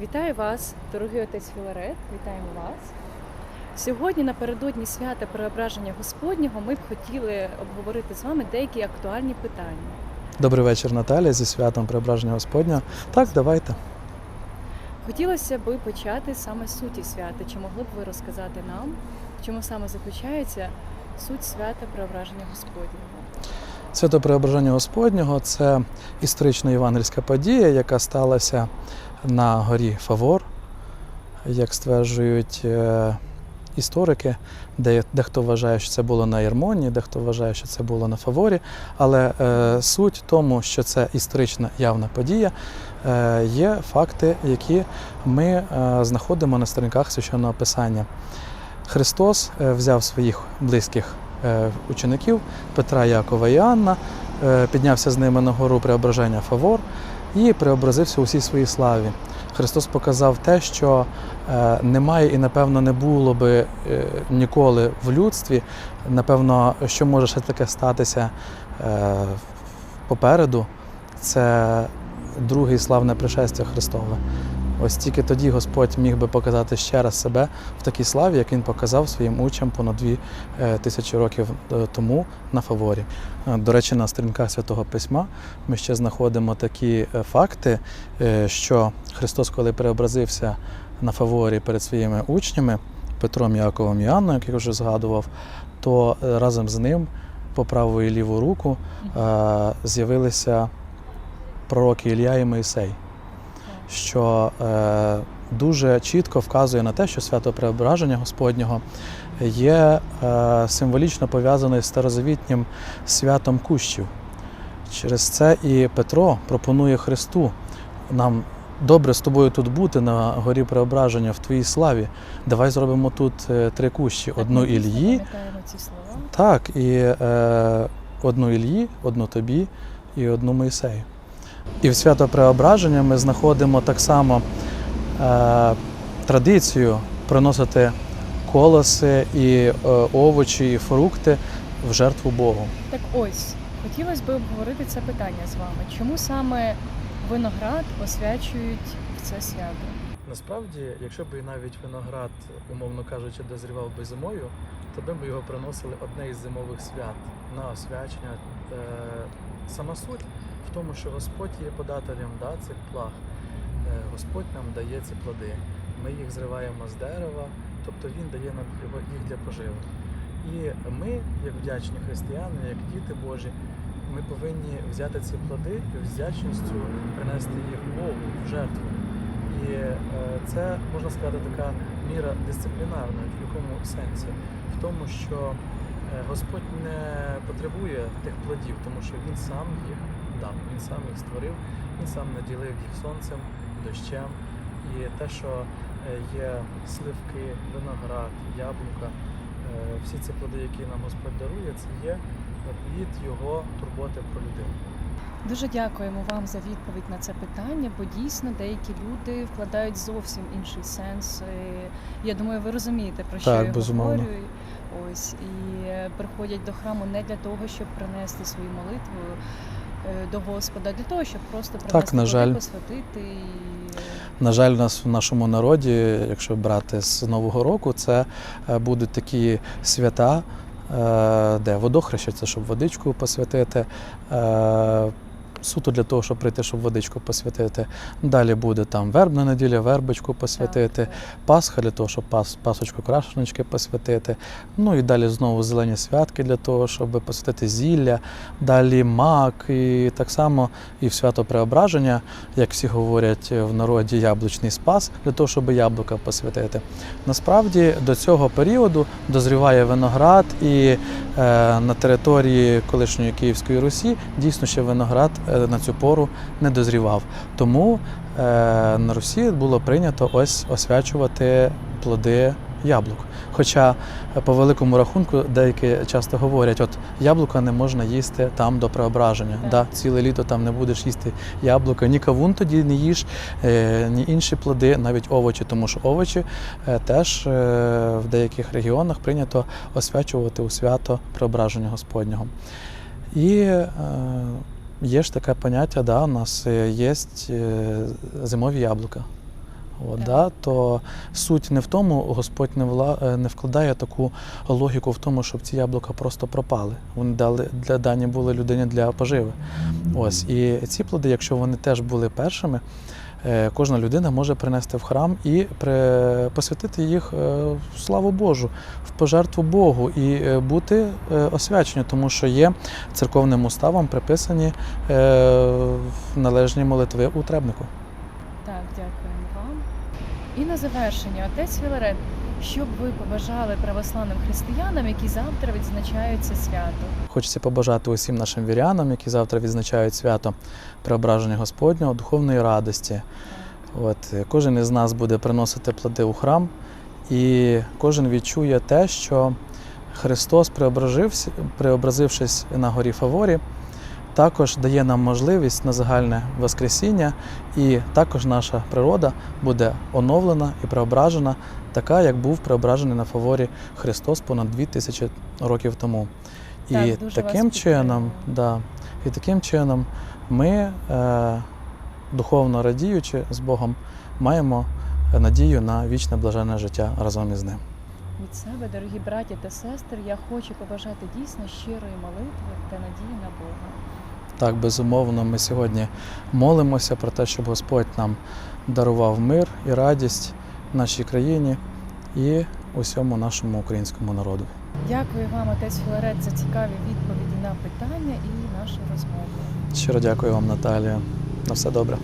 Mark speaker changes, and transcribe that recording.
Speaker 1: Вітаю вас, дорогий отець Філарет, вітаємо вас. Сьогодні, напередодні свята Преображення Господнього, ми б хотіли обговорити з вами деякі актуальні питання.
Speaker 2: Добрий вечір, Наталя, зі святом Преображення Господня. Так, давайте.
Speaker 1: Хотілося б почати саме з суті свята. Чи могли б ви розказати нам, в чому саме заключається суть свята Преображення Господнього?
Speaker 2: Свято Преображення Господнього це історична євангельська подія, яка сталася на горі Фавор, як стверджують е, історики, де дехто вважає, що це було на Єрмоні, дехто вважає, що це було на Фаворі. Але е, суть тому, що це історична явна подія, е, є факти, які ми е, знаходимо на сторінках священного писання. Христос е, взяв своїх близьких е, учеників Петра, Якова і Анна, піднявся з ними на гору преображення Фавор і преобразився у всій своїй славі. Христос показав те, що е, немає і, напевно, не було би е, ніколи в людстві. Напевно, що може ще таке статися е, попереду, це друге і славне пришестя Христове. Ось тільки тоді Господь міг би показати ще раз себе в такій славі, як він показав своїм учням понад дві е, тисячі років е, тому на фаворі. Е, До речі, на сторінках святого письма ми ще знаходимо такі факти, що Христос, коли преобразився на фаворі перед своїми учнями Петром, Яковом і Анною, як я вже згадував, то разом з ним по праву і ліву руку з'явилися пророки Ілля і Моїсей що е, дуже чітко вказує на те, що свято Преображення Господнього є е, символічно пов'язане з старозавітнім святом кущів. Через це і Петро пропонує Христу нам добре з тобою тут бути на горі Преображення в твоїй славі. Давай зробимо тут е, три кущі: одну Ільї, так, і е, одну Ільї, одну тобі і одну Моїсею. І в свято Преображення ми знаходимо так само е, традицію приносити колоси і е, овочі, і фрукти в жертву Богу.
Speaker 1: Так ось, хотілося б обговорити це питання з вами. Чому саме виноград освячують в це свято?
Speaker 2: Насправді, якщо б навіть виноград, умовно кажучи, дозрівав би зимою, то би ми його приносили одне із зимових свят на освячення. Е, Сама суть в тому, що Господь є подателем да, цих плаг. Е, Господь нам дає ці плоди. Ми їх зриваємо з дерева, тобто Він дає нам їх для поживи. І ми, як вдячні християни, як діти Божі, ми повинні взяти ці плоди і з вдячністю принести їх Богу в жертву. І це можна сказати така міра дисциплінарна в якому сенсі? В тому, що е, Господь не потребує тих плодів, тому що Він сам їх дав, Він сам їх створив, Він сам наділив їх сонцем, дощем. І те, що е, є сливки, виноград, яблука, е, всі ці плоди, які нам Господь дарує, це є плід Його турботи про людину.
Speaker 1: Дуже дякуємо вам за відповідь на це питання, бо дійсно деякі люди вкладають зовсім інший сенс. Я думаю, ви розумієте про що
Speaker 2: Так,
Speaker 1: я
Speaker 2: безумовно.
Speaker 1: говорю. Ось і приходять до храму не для того, щоб принести свою молитву е, до Господа, а для того, щоб просто принести
Speaker 2: на жаль.
Speaker 1: посвятити. І... е,
Speaker 2: На жаль, у нас в нашому народі, якщо брати з Нового року, це е, будуть такі свята, де водохреща, це щоб водичку посвятити. Суто для того, щоб прийти, щоб водичку посвятити. Далі буде там вербна неділя, вербочку посвятити, Пасха для того, щоб пас, пасочку крашеночки посвятити. Ну і далі знову зелені святки для того, щоб посвятити зілля, далі мак, і так само і в свято Преображення, як всі говорять в народі, яблучний спас, для того, щоб яблука посвятити. Насправді до цього періоду дозріває виноград, і е, на території колишньої Київської Русі дійсно ще виноград на цю пору не дозрівав. Тому е, на Русі було прийнято ось освячувати плоди яблук. Хоча е, по великому рахунку деякі часто говорять, от яблука не можна їсти там до преображення. Да, ціле літо там не будеш їсти яблука, ні кавун тоді не їж, е, ні інші плоди, навіть овочі, тому що овочі е, теж е, в деяких регіонах прийнято освячувати у свято преображення Господнього. І е, є ж таке поняття, да, у нас є е, зимові яблука. От, да, то суть не в тому, Господь не, вла, е, не вкладає таку логіку в тому, щоб ці яблука просто пропали. Вони дали для дані були людині для поживи. Ось і ці плоди, якщо вони теж були першими, кожна людина може принести в храм і посвятити їх е, в славу Божу, в пожертву Богу і е, бути е, освячені, тому що є церковним уставом приписані е, належні молитви у требнику.
Speaker 1: Так, дякуємо вам. І на завершення, отець Філарет, що б ви побажали православним християнам, які завтра відзначають це свято?
Speaker 2: Хочеться побажати усім нашим вірянам, які завтра відзначають свято Преображення Господнього, духовної радості. От, кожен із нас буде приносити плоди у храм, і кожен відчує те, що Христос, преобразившись на горі Фаворі, також дає нам можливість на загальне Воскресіння, і також наша природа буде оновлена і преображена, така, як був преображений на Фаворі Христос понад 2000 років тому. І
Speaker 1: Так, вас
Speaker 2: таким чином, да, і таким чином ми, е, духовно радіючи з Богом, маємо надію на вічне блаженне життя разом із ним.
Speaker 1: Від себе, дорогі браті та сестри, я хочу побажати дійсно щирої молитви та надії на Бога.
Speaker 2: Так, безумовно, ми сьогодні молимося про те, щоб Господь нам дарував мир і радість нашій країні і усьому нашому українському народу.
Speaker 1: Дякую вам, отець Філарет, за цікаві відповіді на питання і нашу розмову.
Speaker 2: Щиро дякую вам, Наталія. На все добре.